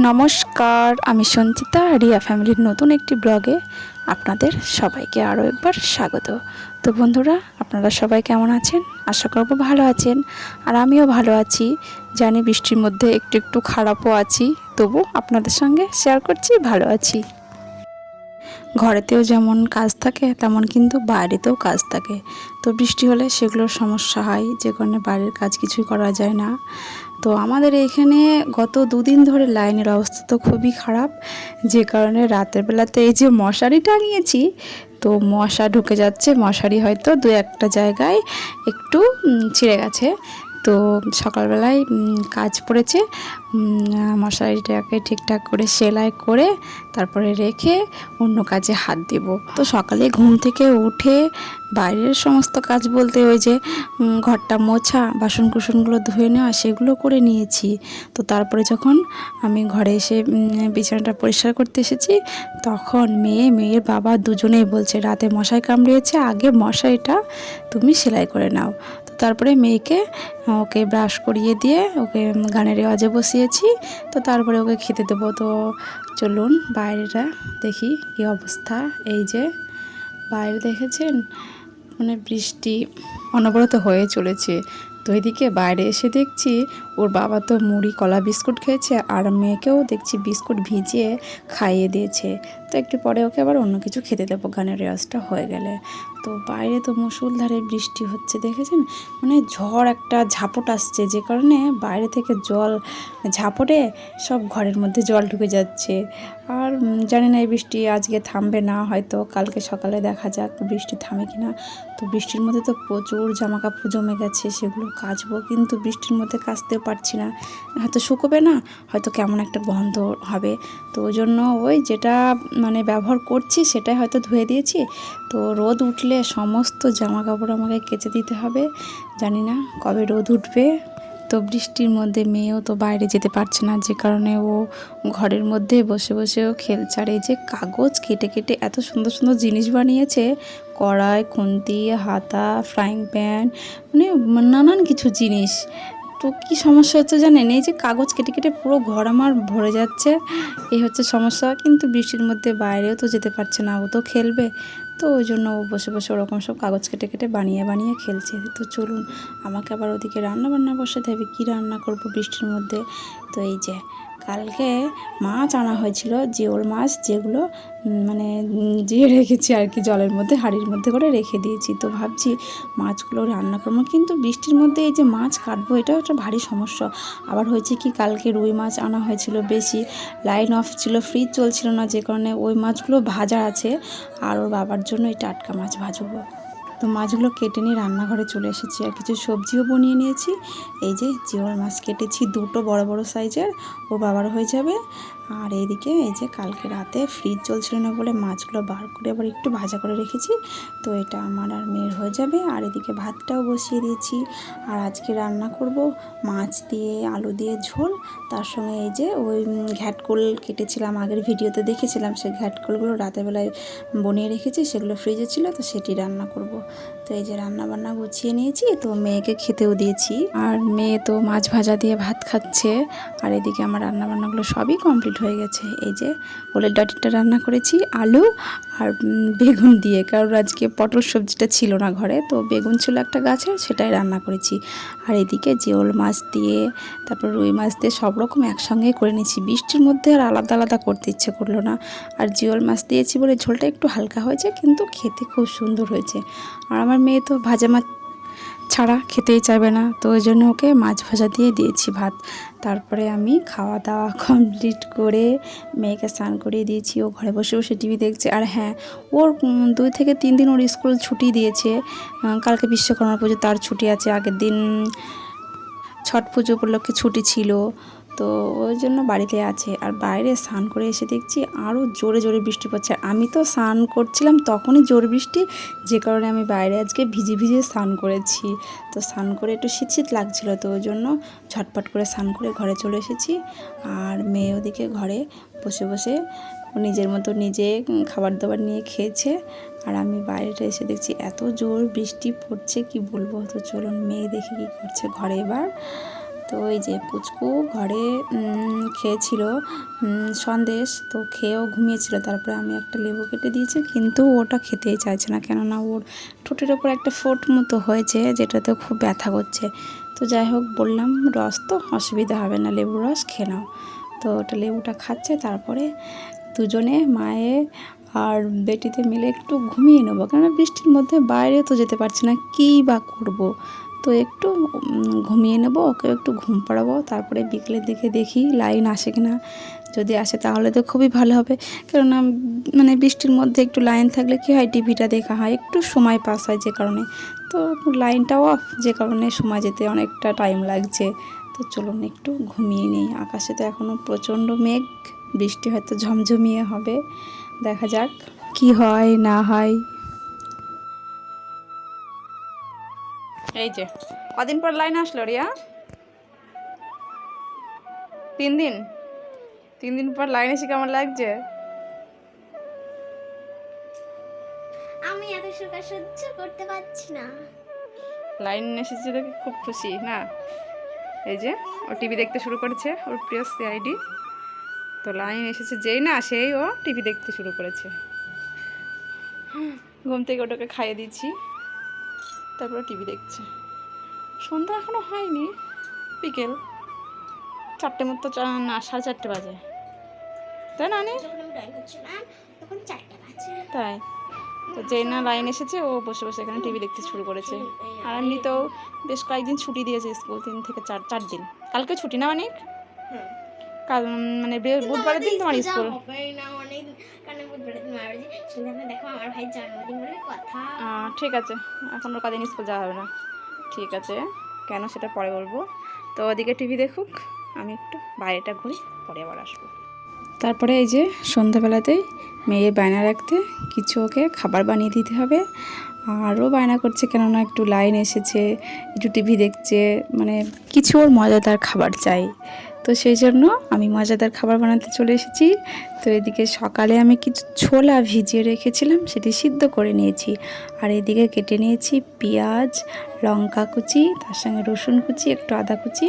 নমস্কার, আমি সঞ্চিতা, রিয়া ফ্যামিলির নতুন একটি ব্লগে আপনাদের সবাইকে আরও একবার স্বাগত। তো বন্ধুরা, আপনারা সবাই কেমন আছেন? আশা করব ভালো আছেন। আর আমিও ভালো আছি। জানি বৃষ্টির মধ্যে একটু একটু খারাপও আছি তবু আপনাদের সঙ্গে শেয়ার করছি, ভালো আছি। ঘরেতেও যেমন কাজ থাকে, তেমন কিন্তু বাইরেতেও কাজ থাকে। তো বৃষ্টি হলে সেগুলোর সমস্যা হয়, যে কারণে বাইরের কাজ কিছুই করা যায় না। তো আমাদের এখানে গত দুদিন ধরে লাইনের অবস্থা তো খুবই খারাপ, যে কারণে রাতের বেলাতে এই যে মশারি টাঙিয়েছি, তো মশা ঢুকে যাচ্ছে, মশারি হয়তো দু একটা জায়গায় একটু ছিঁড়ে গেছে। তো সকালবেলায় কাজ পড়েছে মশারিটাকে ঠিকঠাক করে সেলাই করে তারপরে রেখে অন্য কাজে হাত দেব। তো সকালে ঘুম থেকে উঠে বাইরের সমস্ত কাজ বলতে ওই যে ঘরটা মোছা বাসন কুসনগুলো ধুয়ে নেওয়া সেগুলো করে নিয়েছি। তো তারপরে যখন আমি ঘরে এসে বিছানাটা পরিষ্কার করতে এসেছি, তখন মেয়ে, মেয়ের বাবা দুজনেই বলছে, রাতে মশাই কামড়িয়েছে আগে মশারিটা তুমি সেলাই করে নাও। তো তারপরে মেয়েকে ওকে ব্রাশ করিয়ে দিয়ে ওকে গানের রেওয়াজে বসিয়েছি, তো তারপরে ওকে খেতে দেবো। তো চলুন বাইরেটা দেখি কি অবস্থা। এই যে বাইরে দেখেছেন? মানে বৃষ্টি অনবরত হয়ে চলেছে। তো এদিকে বাইরে এসে দেখছি ওর বাবা তো মুড়ি, কলা বিস্কুট খেয়েছে আর মেয়েকেও দেখছি বিস্কুট ভিজিয়ে খাইয়ে দিয়েছে। তো একটু পরে ওকে আবার অন্য কিছু খেতে দেবো। গানের রেওয়াজটা হয়ে গেলে। তো বাইরে তো মুসুলধারে বৃষ্টি হচ্ছে, দেখেছেন? মানে ঝড় একটা ঝাপট আসছে। যে কারণে বাইরে থেকে জল ঝাপটে সব ঘরের মধ্যে জল ঢুকে যাচ্ছে। আর জানি না এই বৃষ্টি আজকে থামবে না, হয়তো কালকে সকালে দেখা যাক বৃষ্টি থামে কি না। তো বৃষ্টির মধ্যে তো প্রচুর জামা কাপড় জমে গেছে, সেগুলো কাচবো। কিন্তু বৃষ্টির মধ্যে কাচতেও পারছি না। হয়তো শুকোবে না, হয়তো কেমন একটা গন্ধ হবে। তো ওই জন্য ওই যেটা মানে ব্যবহার করছি সেটাই হয়তো ধুয়ে দিয়েছি। তো রোদ উঠলে সমস্ত জামা কাপড় আমাকে কেচে দিতে হবে। জানি না কবে রোদ উঠবে। তো বৃষ্টির মধ্যে মেয়েও তো বাইরে যেতে পারছে না, যে কারণে ও ঘরের মধ্যে বসে বসেও খেলছে। আর এই যে কাগজ কেটে কেটে এত সুন্দর সুন্দর জিনিস বানিয়েছে, কড়াই, খুন্তি, হাতা ফ্রাইং প্যান মানে নানান কিছু জিনিস। তো কি সমস্যা হচ্ছে জানেন? এই যে কাগজ কেটে কেটে পুরো ঘর আমার ভরে যাচ্ছে। এই হচ্ছে সমস্যা। কিন্তু বৃষ্টির মধ্যে বাইরেও তো যেতে পারছে না। ও তো খেলবে। তো ওই জন্য ও বসে বসে ওরকম সব কাগজ কেটে কেটে বানিয়ে বানিয়ে খেলছে। তো চলুন, আমাকে আবার ওদিকে রান্না বান্না বসাতে হবে। কী রান্না করব বৃষ্টির মধ্যে? তো এই যে কালকে মাছ আনা হয়েছিল, জিওল মাছ যেগুলো মানে জিয়ে রেখেছি আর কি জলের মধ্যে, হাঁড়ির মধ্যে করে রেখে দিয়েছি। তো ভাবছি মাছগুলো রান্না করব, কিন্তু বৃষ্টির মধ্যে এই যে মাছ কাটবো, এটাও একটা ভারী সমস্যা। আবার হয়েছে কি, কালকে রুই মাছ আনা হয়েছিল বেশি, লাইন অফ ছিল, ফ্রিজ চলছিল না, যে কারণে ওই মাছগুলো ভাজা আছে, আর ওর বাবার জন্য এই টাটকা মাছ ভাজবো। তো মাছগুলো কেটে নিয়ে রান্নাঘরে চলে এসেছি আর কিছু সবজিও বনিয়ে নিয়েছি। এই যে, জিওল মাছ কেটেছি দুটো বড় বড় সাইজের ও বাবার হয়ে যাবে। আর এইদিকে এই যে কালকে রাতে ফ্রিজ চলছিল না বলে মাছগুলো বার করে আবার একটু ভাজা করে রেখেছি। তো এটা আমার আর মেয়ের হয়ে যাবে। আর এদিকে ভাতটাও বসিয়ে দিয়েছি। আর আজকে রান্না করব মাছ দিয়ে, আলু দিয়ে ঝোল। তার সঙ্গে এই যে ওই ঘ্যাটকোল কেটেছিলাম, আগের ভিডিওতে দেখেছিলাম, সেই ঘ্যাটকোলগুলো রাতের বেলায় বনিয়ে রেখেছি, সেগুলো ফ্রিজে ছিল, তো সেটি রান্না করব। তো এই যে রান্না বান্না গুছিয়ে নিয়েছি, তো মেয়েকে খেতেও দিয়েছি। আর মেয়ে তো মাছ ভাজা দিয়ে ভাত খাচ্ছে। আর এদিকে আমার রান্না বান্নাগুলো সবই কমপ্লিট হয়ে গেছে। এই যে ওলের ডাটিটা রান্না করেছি, আলু আর বেগুন দিয়ে। কারণ আজকে পটল সবজিটা ছিল না ঘরে, তো বেগুন ছিল একটা গাছে, সেটাই রান্না করেছি। আর এদিকে জিওল মাছ দিয়ে, তারপর রুই মাছ দিয়ে সব রকম একসঙ্গেই করে নিয়েছি। বৃষ্টির মধ্যে আর আলাদা আলাদা করতে ইচ্ছে করল না। আর জিওল মাছ দিয়েছি বলে ঝোলটা একটু হালকা হয়েছে, কিন্তু খেতে খুব সুন্দর হয়েছে। আর আমার মেয়ে তো ভাজা মাছ ছাড়া খেতেই চাইবে না। তো ওই জন্য ওকে মাছ ভাজা দিয়ে দিয়েছি ভাত। তারপরে আমি খাওয়া দাওয়া কমপ্লিট করে মেয়েকে স্নান করিয়ে দিয়েছি। ও ঘরে বসে বসে টিভি দেখছে। আর হ্যাঁ ওর দুই থেকে তিন দিন ওর স্কুল ছুটি দিয়েছে। কালকে বিশ্বকর্মা পুজো, তার ছুটি আছে। আগের দিন ছট পুজো উপলক্ষে ছুটি ছিল। তো ওই জন্য বাড়িতে আছে। আর বাইরে স্নান করে এসে দেখছি আরও জোরে জোরে বৃষ্টি পড়ছে। আমি তো স্নান করছিলাম তখনই জোর বৃষ্টি, যে কারণে আমি বাইরে আজকে ভিজে ভিজে স্নান করেছি। তো স্নান করে একটু শীত শীত লাগছিল, তো ওই জন্য ঝটপট করে স্নান করে ঘরে চলে এসেছি। আর মেয়ে ওদিকে ঘরে বসে বসে নিজের মতো নিজে খাবার দাবার নিয়ে খেয়েছে। আর আমি বাইরেটা এসে দেখছি এত জোর বৃষ্টি পড়ছে, কি বলব? তো চলুন মেয়ে দেখে কি করছে ঘরে এবার। তো ওই যে পুচকু ঘরে খেয়েছিল সন্দেশ, তো খেয়েও ঘুমিয়েছিল। তারপরে আমি একটা লেবু কেটে দিয়েছি, কিন্তু ওটা খেতেই চাইছে না। কেননা ওর ঠোঁটের ওপর একটা ফোট মতো হয়েছে, যেটাতে খুব ব্যথা করছে। তো যাই হোক, বললাম, রস তো, অসুবিধা হবে না লেবু রস খেয়ে নাও। তো ওটা লেবুটা খাচ্ছে, তারপরে দুজনে, মায়ে আর বেটিতে মিলে একটু ঘুমিয়ে নেব। কেননা বৃষ্টির মধ্যে বাইরে তো যেতে পারছি না, কী বা করব? তো একটু ঘুমিয়ে নেব, ওকে একটু ঘুম পাড়াবো, তারপরে বিকেলের দিকে দেখি লাইন আসে কি না যদি আসে তাহলে তো খুবই ভালো হবে। কেননা মানে বৃষ্টির মধ্যে একটু লাইন থাকলে কি হয়, টিভিটা দেখা হয়, একটু সময় পাস হয় যে কারণে। তো লাইনটাও অফ, যে কারণে সময় যেতে অনেকটা টাইম লাগছে। তো চলুন একটু ঘুমিয়ে নিই। আকাশে তো এখনও প্রচণ্ড মেঘ, বৃষ্টি হয়তো ঝমঝমিয়ে হবে। দেখা যাক কি হয়, না হয়। এই যে কদিন পর লাইন আসলো রিয়া? তিন দিন? তিন দিন পর লাইন এসে কেমন লাগছে? আমি এত সুখা সহ্য করতে পারছি না। লাইন এসেছে দেখে খুব খুশি না? এই যে ও টিভি দেখতে শুরু করেছে ওর প্রিয় আইডি তো লাইন এসেছে যেই না সেই ও টিভি দেখতে শুরু করেছে। ঘুম থেকে ওটাকে খাইয়ে দিচ্ছি। তারপরে টিভি দেখছে। সন্ধ্যা এখনও হয়নি বিকেল। চারটে মতো না সাড়ে চারটে বাজে। তাই না তাই। তো যে না লাইন এসেছে ও বসে বসে এখানে টিভি দেখতে শুরু করেছে। আর এমনিতেও বেশ কয়েকদিন ছুটি দিয়েছে স্কুল তিন থেকে চার চার দিন। কালকে ছুটি না অনেক। কাল মানে বুধবারের দিন তোমার স্কুল ঠিক আছে। এখন ওর কদিন স্কুল যাওয়া হবে না। ঠিক আছে। কেন সেটা পরে বলব। তো ওদিকে টিভি দেখুক। আমি একটু বাইরেটা ঘুরি পরে আবার আসব। তারপরে এই যে সন্ধ্যাবেলাতেই মেয়ে বায়না রাখতে কিছু ওকে খাবার বানিয়ে দিতে হবে। আরও বায়না করছে কেননা একটু লাইন এসেছে একটু টিভি দেখছে। মানে কিছু ওর মজাদার খাবার চাই। তো সেই জন্য আমি মজাদার খাবার বানাতে চলে এসেছি। তো এদিকে সকালে আমি কিছু ছোলা ভিজিয়ে রেখেছিলাম সেটি সিদ্ধ করে নিয়েছি। আর এদিকে কেটে নিয়েছি পেঁয়াজ লঙ্কা কুচি তার সঙ্গে রসুন কুচি একটু আদা কুচি।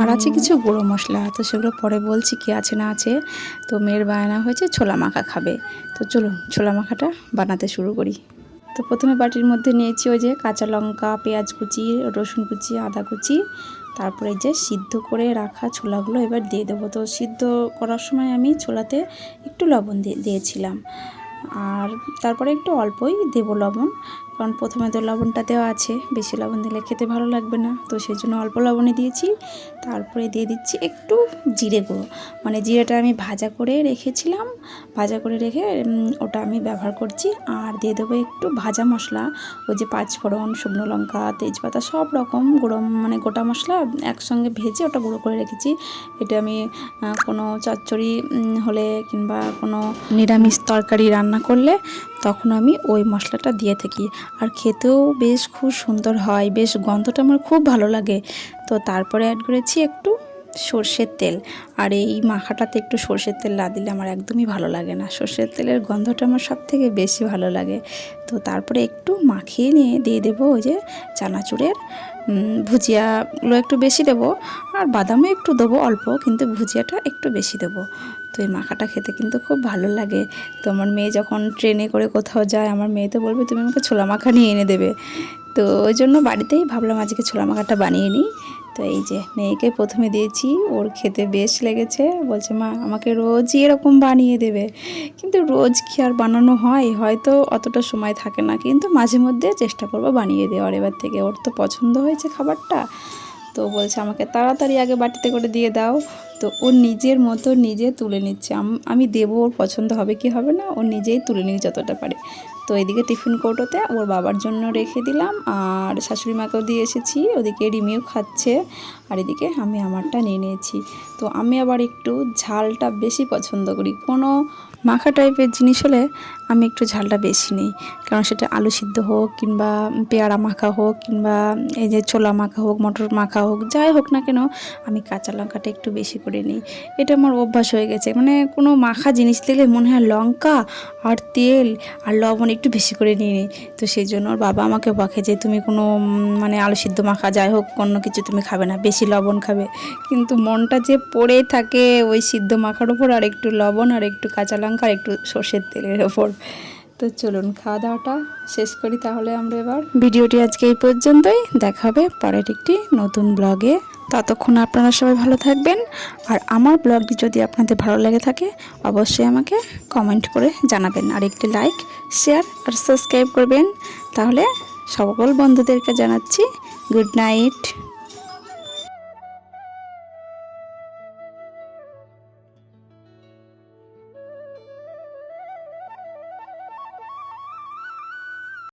আর আছে কিছু গুঁড়ো মশলা? তো সেগুলো পরে বলছি কি আছে না আছে। তো মেয়ের বায়না হয়েছে ছোলা মাখা খাবে। তো চলুন ছোলা মাখাটা বানাতে শুরু করি। তো প্রথমে বাটির মধ্যে নিয়েছি ওই যে কাঁচা লঙ্কা পেঁয়াজ কুচি রসুন কুচি আদা কুচি। তারপরে যে সিদ্ধ করে রাখা ছোলাগুলো এবার দিয়ে দেবো। তো সিদ্ধ করার সময় আমি ছোলাতে একটু লবণ দিয়ে দিয়েছিলাম। আর তারপরে একটু অল্পই দেবো লবণ। কারণ প্রথমে তো লবণটা দেওয়া আছে, বেশি লবণ দিলে খেতে ভালো লাগবে না। তো সেই জন্য অল্প লবণে দিয়েছি, তারপরে দিয়ে দিচ্ছি একটু জিরে গুঁড়ো। মানে জিরেটা আমি ভাজা করে রেখেছিলাম, ভাজা করে রেখে ওটা আমি ব্যবহার করছি। আর দিয়ে দেবো একটু ভাজা মশলা, ওই যে পাঁচফোড়ন, শুকনো লঙ্কা, তেজপাতা, সব রকম গুঁড়ো মানে গোটা মশলা একসঙ্গে ভেজে ওটা গুঁড়ো করে রেখেছি। এটা আমি কোনো চচ্চড়ি হলে কিংবা কোনো নিরামিষ তরকারি রান্না করলে তখন আমি ওই মশলাটা দিয়ে থাকি। আর খেতেও বেশ খুব সুন্দর হয়, বেশ গন্ধটা আমার খুব ভালো লাগে। তো তারপরে অ্যাড করেছি একটু সর্ষের তেল। আর এই মাখাটাতে একটু সর্ষের তেল না দিলে আমার একদমই ভালো লাগে না। সর্ষের তেলের গন্ধটা আমার সব থেকে বেশি ভালো লাগে। তো তারপরে একটু মাখিয়ে নিয়ে দিয়ে দেবো ওই যে চানাচুরের ভুজিয়াগুলো একটু বেশি দেবো। আর বাদামও একটু দেবো অল্প, কিন্তু ভুজিয়াটা একটু বেশি দেবো। তো এই মাখাটা খেতে কিন্তু খুব ভালো লাগে। তো আমার মেয়ে যখন ট্রেনে করে কোথাও যায়, আমার মেয়ে তো বলবে, তুমি আমাকে ছোলা মাখা নিয়ে এনে দেবে। তো ওই জন্য বাড়িতেই ভাবলাম আজকে ছোলা মাখাটা বানিয়ে নিই। তো এই যে মেয়েকে প্রথমে দিয়েছি, ওর খেতে বেশ লেগেছে। বলছে, মা, আমাকে রোজই এরকম বানিয়ে দেবে। কিন্তু রোজ কি আর বানানো হয়? হয়তো অতটা সময় থাকে না, কিন্তু মাঝে মধ্যে চেষ্টা করব বানিয়ে দেওয়ার। এবার থেকে ওর তো পছন্দ হয়েছে খাবারটা। তো বলছে, আমাকে তাড়াতাড়ি আগে বাটিতে করে দিয়ে দাও। তো ও নিজের মতো নিজে তুলে নিচ্ছে। আমি দেবো ওর পছন্দ হবে কি হবে না, ও নিজেই তুলে নিয়ে যতটা পারে। তো এদিকে টিফিন কৌটোতে ওর বাবার জন্য রেখে দিলাম, আর শাশুড়ি মাকেও দিয়ে এসেছি, ওদিকে রিমিও খাচ্ছে, আর এদিকে আমি আমারটা নিয়ে নিয়েছি। তো আমি আবার একটু ঝালটা বেশি পছন্দ করি। কোনো মাখা টাইপের জিনিস হলে আমি একটু ঝালটা বেশি নিই। কারণ সেটা আলু সিদ্ধ হোক কিংবা পেয়ারা মাখা হোক কিংবা এই যে ছোলা মাখা হোক, মটর মাখা হোক, যাই হোক না কেন, আমি কাঁচা লঙ্কাটা একটু বেশি করে নিই। এটা আমার অভ্যাস হয়ে গেছে। মানে কোনো মাখা জিনিস দিলে মনে হয় লঙ্কা আর তেল আর লবণ একটু বেশি করে নিয়ে নিই। তো সেই জন্য ওর বাবা আমাকে বকে যে তুমি কোনো মানে আলু সিদ্ধ মাখা, যাই হোক, অন্য কিছু তুমি খাবে না, বেশি লবণ খাবে। কিন্তু মনটা যে পড়ে থাকে ওই সিদ্ধ মাখার ওপর আর একটু লবণ আর একটু কাঁচা লঙ্কা আর একটু সর্ষের তেলের ওপর তো চলুন খাওয়া দাওয়াটা শেষ করি তাহলে আমরা এবার। ভিডিওটি আজকে এই পর্যন্তই। দেখা হবে পরের একটি নতুন ব্লগে। ততক্ষণ আপনারা সবাই ভালো থাকবেন। আর আমার ব্লগটি যদি আপনাদের ভালো লেগে থাকে, অবশ্যই আমাকে কমেন্ট করে জানাবেন। আর একটি লাইক, শেয়ার আর সাবস্ক্রাইব করবেন। তাহলে সকল বন্ধুদেরকে জানাচ্ছি, গুড নাইট।